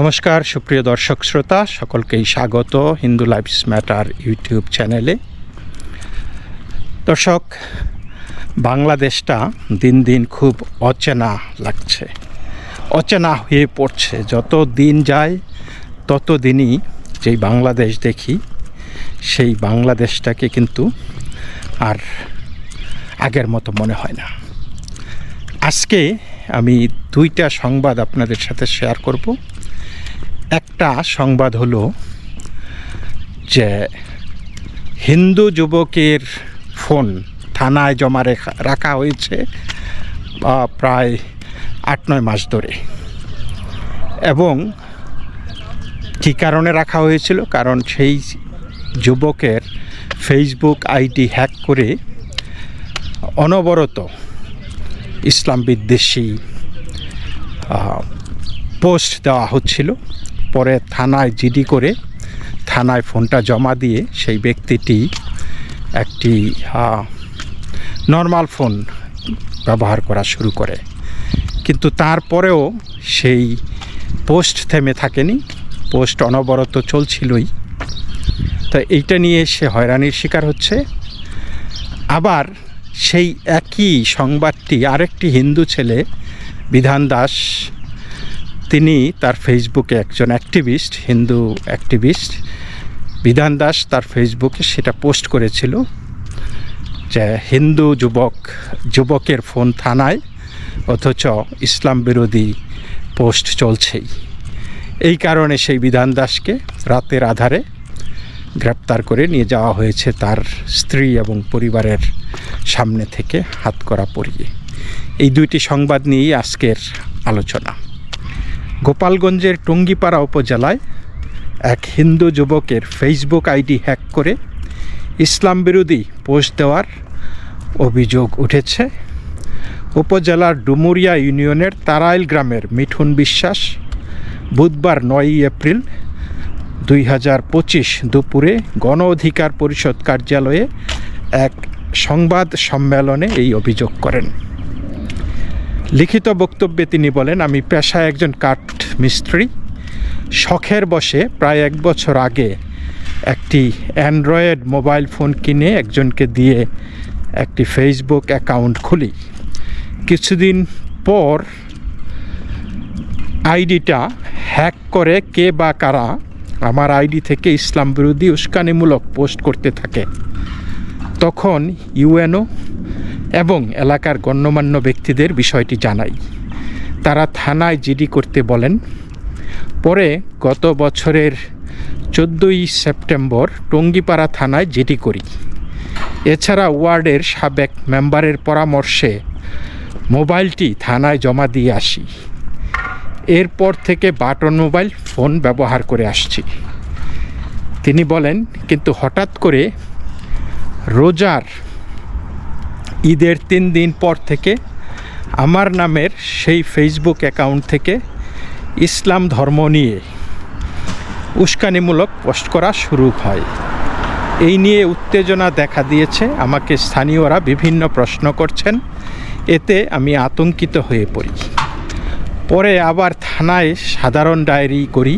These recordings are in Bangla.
নমস্কার, সুপ্রিয় দর্শক শ্রোতা, সকলকেই স্বাগত হিন্দু লাইফস ম্যাটার ইউটিউব চ্যানেলে। দর্শক, বাংলাদেশটা দিন দিন খুব অচেনা লাগছে। অচেনা হয়ে পড়ছে। যত দিন যায়, তত দিনই যেই বাংলাদেশ দেখি, সেই বাংলাদেশটাকে কিন্তু আর আগের মতো মনে হয় না। আজকে আমি দুইটা সংবাদ আপনাদের সাথে শেয়ার করব। একটা সংবাদ হলো যে হিন্দু যুবকের ফোন থানায় জমা রেখা হয়েছে প্রায় আট নয় মাস ধরে। এবং কী কারণে রাখা হয়েছিল? কারণ সেই যুবকের ফেসবুক আইডি হ্যাক করে অনবরত ইসলাম বিদ্বেষী পোস্ট দেওয়া হচ্ছিল। পরে থানায় জিডি করে থানায় ফোনটা জমা দিয়ে সেই ব্যক্তিটি একটি নর্মাল ফোন ব্যবহার করা শুরু করে। কিন্তু তারপরেও সেই পোস্ট থেমে থাকেনি পোস্ট অনবরত চলছিলই। তো এইটা নিয়ে সে হয়রানির শিকার হচ্ছে। আবার সেই একই সংবাদটি আরেকটি হিন্দু ছেলে, বিধান দাস তিনি তার ফেসবুকে একজন অ্যাক্টিভিস্ট হিন্দু অ্যাক্টিভিস্ট বিধান দাস তার ফেসবুকে সেটা পোস্ট করেছিল যে হিন্দু যুবক, যুবকের ফোন থানায়, অথচ ইসলাম বিরোধী পোস্ট চলছেই। এই কারণে সেই বিধান দাসকে রাতের আধারে গ্রেপ্তার করে নিয়ে যাওয়া হয়েছে তার স্ত্রী এবং পরিবারের সামনে থেকে হাত করা পরিয়ে। এই দুইটি সংবাদ নিয়েই আজকের আলোচনা। গোপালগঞ্জের টুঙ্গিপাড়া উপজেলায় এক হিন্দু যুবকের ফেসবুক আইডি হ্যাক করে ইসলাম বিরোধী পোস্ট দেওয়ার অভিযোগ উঠেছে। উপজেলার ডুমুরিয়া ইউনিয়নের তারাইল গ্রামের মিঠুন বিশ্বাস বুধবার নয়ই এপ্রিল দুই হাজার পঁচিশ দুপুরে গণ অধিকার পরিষদ কার্যালয়ে এক সংবাদ সম্মেলনে এই অভিযোগ করেন। লিখিত বক্তব্যে তিনি বলেন, আমি পেশায় একজন কাঠ মিস্ত্রি। শখের বসে প্রায় এক বছর আগে একটি অ্যান্ড্রয়েড মোবাইল ফোন কিনে একজনকে দিয়ে একটি ফেসবুক অ্যাকাউন্ট খুলি। কিছুদিন পর আইডিটা হ্যাক করে কে বা কারা আমার আইডি থেকে ইসলাম বিরোধী উস্কানিমূলক পোস্ট করতে থাকে। তখন ইউএনও এবং এলাকার গণ্যমান্য ব্যক্তিদের বিষয়টি জানাই। তারা থানায় জিডি করতে বলেন, পরে গত বছরের চোদ্দোই সেপ্টেম্বর টঙ্গিপাড়া থানায় জিডি করি। এছাড়া ওয়ার্ডের সাবেক মেম্বারের পরামর্শে মোবাইলটি থানায় জমা দিয়ে আসি। এরপর থেকে বাটন মোবাইল ফোন ব্যবহার করে আসছি। তিনি বলেন, কিন্তু হঠাৎ করে রোজার ঈদের তিন দিন পর থেকে আমার নামের সেই ফেসবুক অ্যাকাউন্ট থেকে ইসলাম ধর্ম নিয়ে উস্কানিমূলক পোস্ট করা শুরু হয়। এই নিয়ে উত্তেজনা দেখা দিয়েছে আমাকে স্থানীয়রা বিভিন্ন প্রশ্ন করছেন। এতে আমি আতঙ্কিত হয়ে পড়ি। পরে আবার থানায় সাধারণ ডায়েরি করি।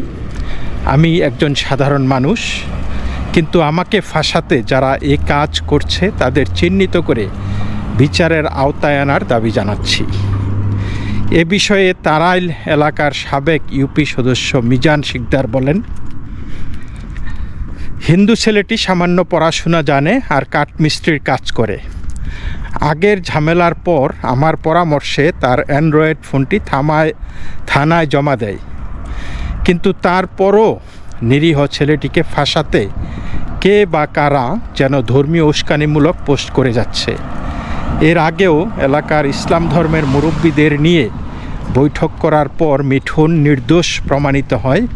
আমি একজন সাধারণ মানুষ, কিন্তু আমাকে ফাঁসাতে যারা এ কাজ করছে তাদের চিহ্নিত করে বিচারের আওতায় আনার দাবি জানাচ্ছি। এ বিষয়ে তারাইল এলাকার সাবেক ইউপি সদস্য মিজান শিকদার বলেন, হিন্দু ছেলেটি সামান্য পড়াশোনা জানে আর কাঠমিস্ত্রির কাজ করে। আগের ঝামেলার পর আমার পরামর্শে তার অ্যান্ড্রয়েড ফোনটি থামায় থানায় জমা দেয়। কিন্তু তারপরও নিরীহ ছেলেটিকে ফাঁসাতে কে বা কারা যেন ধর্মীয় উস্কানিমূলক পোস্ট করে যাচ্ছে। এর আগেও এলাকার ইসলাম ধর্মের মুরব্বীদের নিয়ে বৈঠক করার পর মিঠুন নির্দোষ প্রমাণিত হয়।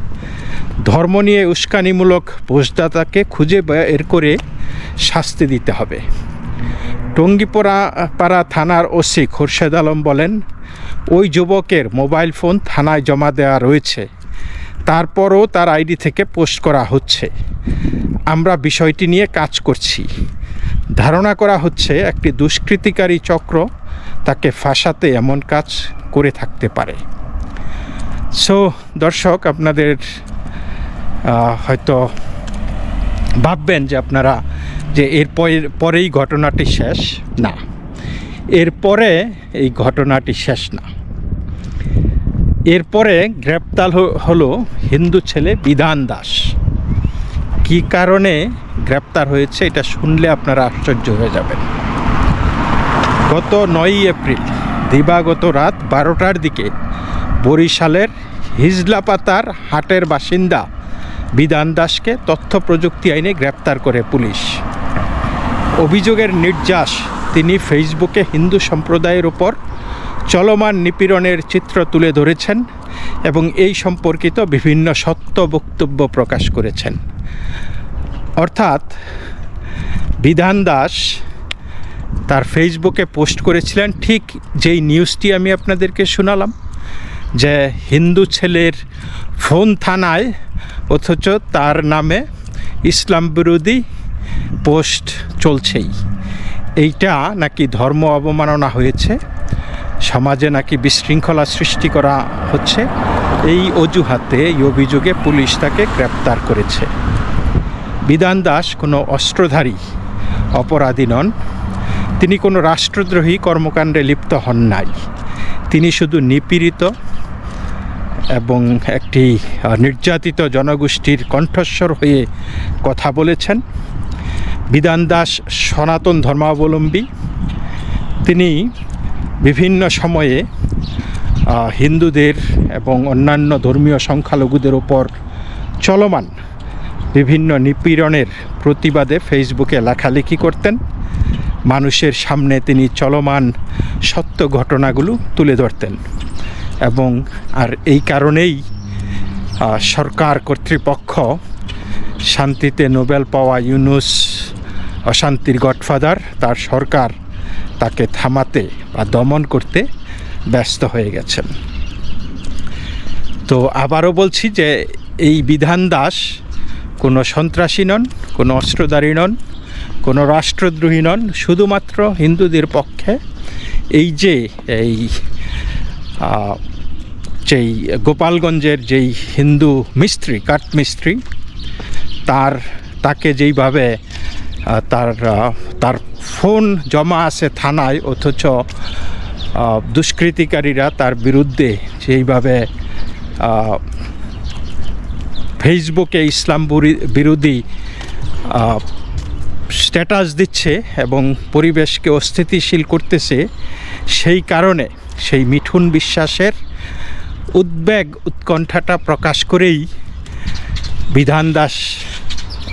ধর্ম নিয়ে উস্কানিমূলক পোস্টদাতাকে খুঁজে বের করে শাস্তি দিতে হবে। টঙ্গিপোড়া পাড়া থানার ওসি খোরশেদ আলম বলেন, ওই যুবকের মোবাইল ফোন থানায় জমা দেওয়া রয়েছে। তারপরও তার আইডি থেকে পোস্ট করা হচ্ছে। আমরা বিষয়টি নিয়ে কাজ করছি। ধারণা করা হচ্ছে একটি দুষ্কৃতিকারী চক্র তাকে ফাঁসাতে এমন কাজ করে থাকতে পারে। সো দর্শক, আপনাদের হয়তো ভাববেন যে আপনারা যে এর পরে- পরেই ঘটনাটি শেষ না। এরপরে এই ঘটনাটি শেষ না। এরপরে গ্রেপ্তার হলো হিন্দু ছেলে বিধান দাস। কী কারণে গ্রেপ্তার হয়েছে, এটা শুনলে আপনারা আশ্চর্য হয়ে যাবেন। গত নয়ই এপ্রিল, দিবাগত রাত বারোটার দিকে বরিশালের হিজলাপাতার হাটের বাসিন্দা বিধান দাসকে তথ্য প্রযুক্তি আইনে গ্রেপ্তার করে পুলিশ। অভিযোগের নির্যাস, তিনি ফেসবুকে হিন্দু সম্প্রদায়ের ওপর চলমান নিপীড়নের চিত্র তুলে ধরেছেন এবং এই সম্পর্কিত বিভিন্ন সত্য বক্তব্য প্রকাশ করেছেন। অর্থাৎ বিধান দাস তার ফেসবুকে পোস্ট করেছিলেন ঠিক যেই নিউজটি আমি আপনাদেরকে শোনালাম, যে হিন্দু ছেলের ফোন থানায় অথচ তার নামে ইসলাম বিরোধী পোস্ট চলছেই। এইটা নাকি ধর্ম অবমাননা হয়েছে, সমাজে নাকি বিশৃঙ্খলা সৃষ্টি করা হচ্ছে, এই অজুহাতে, এই অভিযোগে পুলিশ তাকে গ্রেপ্তার করেছে। বিধান দাস কোনো অস্ত্রধারী, অপরাধী নন। তিনি কোনো রাষ্ট্রদ্রোহী কর্মকাণ্ডে লিপ্ত হন নাই। তিনি শুধু নিপীড়িত এবং একটি নির্যাতিত জনগোষ্ঠীর কণ্ঠস্বর হয়ে কথা বলেছেন। বিধান দাস সনাতন ধর্মাবলম্বী। তিনি বিভিন্ন সময়ে হিন্দুদের এবং অন্যান্য ধর্মীয় সংখ্যালঘুদের ওপর চলমান বিভিন্ন নিপীড়নের প্রতিবাদে ফেসবুকে লেখালেখি করতেন। মানুষের সামনে তিনি চলমান সত্য ঘটনাগুলো তুলে ধরতেন এবং আর এই কারণেই সরকার কর্তৃপক্ষ শান্তিতে নোবেল পাওয়া ইউনুস অশান্তির গডফাদার, তার সরকার তাকে থামাতে বা দমন করতে ব্যস্ত হয়ে গেছেন। তো আবারও বলছি যে এই বিধান দাস কোনো সন্ত্রাসী নন, কোনো অস্ত্রধারী নন, কোনো রাষ্ট্রদ্রোহী নন, শুধুমাত্র হিন্দুদের পক্ষে এই যে এই যেই গোপালগঞ্জের যেই হিন্দু মিস্ত্রি, কাঠ মিস্ত্রি, তার, তাকে যেইভাবে তার তার ফোন জমা আছে থানায়, অথচ দুষ্কৃতিকারীরা তার বিরুদ্ধে যেইভাবে ফেসবুকে ইসলাম বিরোধী স্ট্যাটাস দিচ্ছে এবং পরিবেশকে অস্থিতিশীল করতেছে, সেই কারণে সেই মিঠুন বিশ্বাসের উদ্বেগ উৎকণ্ঠাটা প্রকাশ করেই বিধান দাস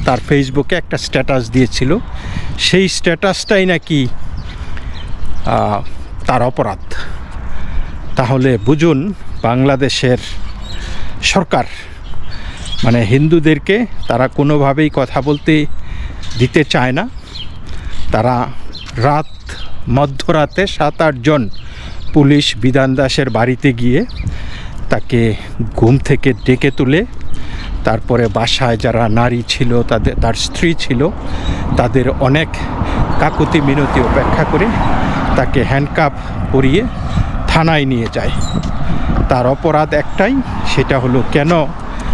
তার ফেসবুকে একটা স্ট্যাটাস দিয়েছিল। সেই স্ট্যাটাসটাই নাকি তার অপরাধ। তাহলে বুঝুন বাংলাদেশের সরকার মানে হিন্দুদেরকে তারা কোনোভাবেই কথা বলতে দিতে চায় না। তারা রাত, মধ্যরাতে সাত আটজন পুলিশ বিধান দাসের বাড়িতে গিয়ে তাকে ঘুম থেকে ডেকে তুলে, তারপরে বাসায় যারা নারী ছিল, তাদের, তার স্ত্রী ছিল, তাদের অনেক কাকুতি মিনতি উপেক্ষা করে তাকে হ্যান্ডকাপ পরিয়ে থানায় নিয়ে যায়। তার অপরাধ একটাই, সেটা হলো কেন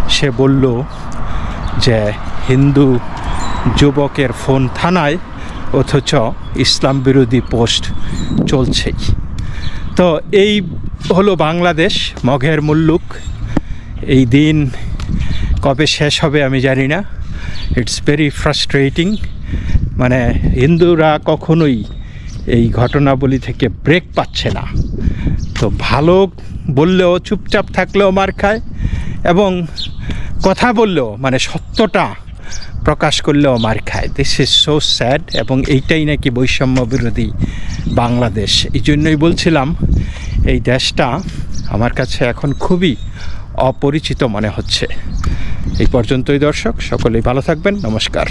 সে বলল যে হিন্দু যুবকের ফোন থানায়, অথচ ইসলাম বিরোধী পোস্ট চলছেই। তো এই হলো বাংলাদেশ মঘের মুল্লুক। এই দিন কবে শেষ হবে আমি জানি না। ইটস ভেরি ফ্রাস্ট্রেটিং মানে হিন্দুরা কখনোই এই ঘটনাবলী থেকে ব্রেক পাচ্ছে না। তো ভালো বললেও চুপচাপ থাকলেও মার খায়। এবং কথা বললেও মানে সত্যটা প্রকাশ করলেও মার খায়। দিস ইজ সো স্যাড এবং এইটাই নাকি বৈষম্য বিরোধী বাংলাদেশ। এই জন্যই বলছিলাম, এই দেশটা আমার কাছে এখন খুবই অপরিচিত মনে হচ্ছে। এই পর্যন্তই দর্শক, সকলেই ভালো থাকবেন, নমস্কার।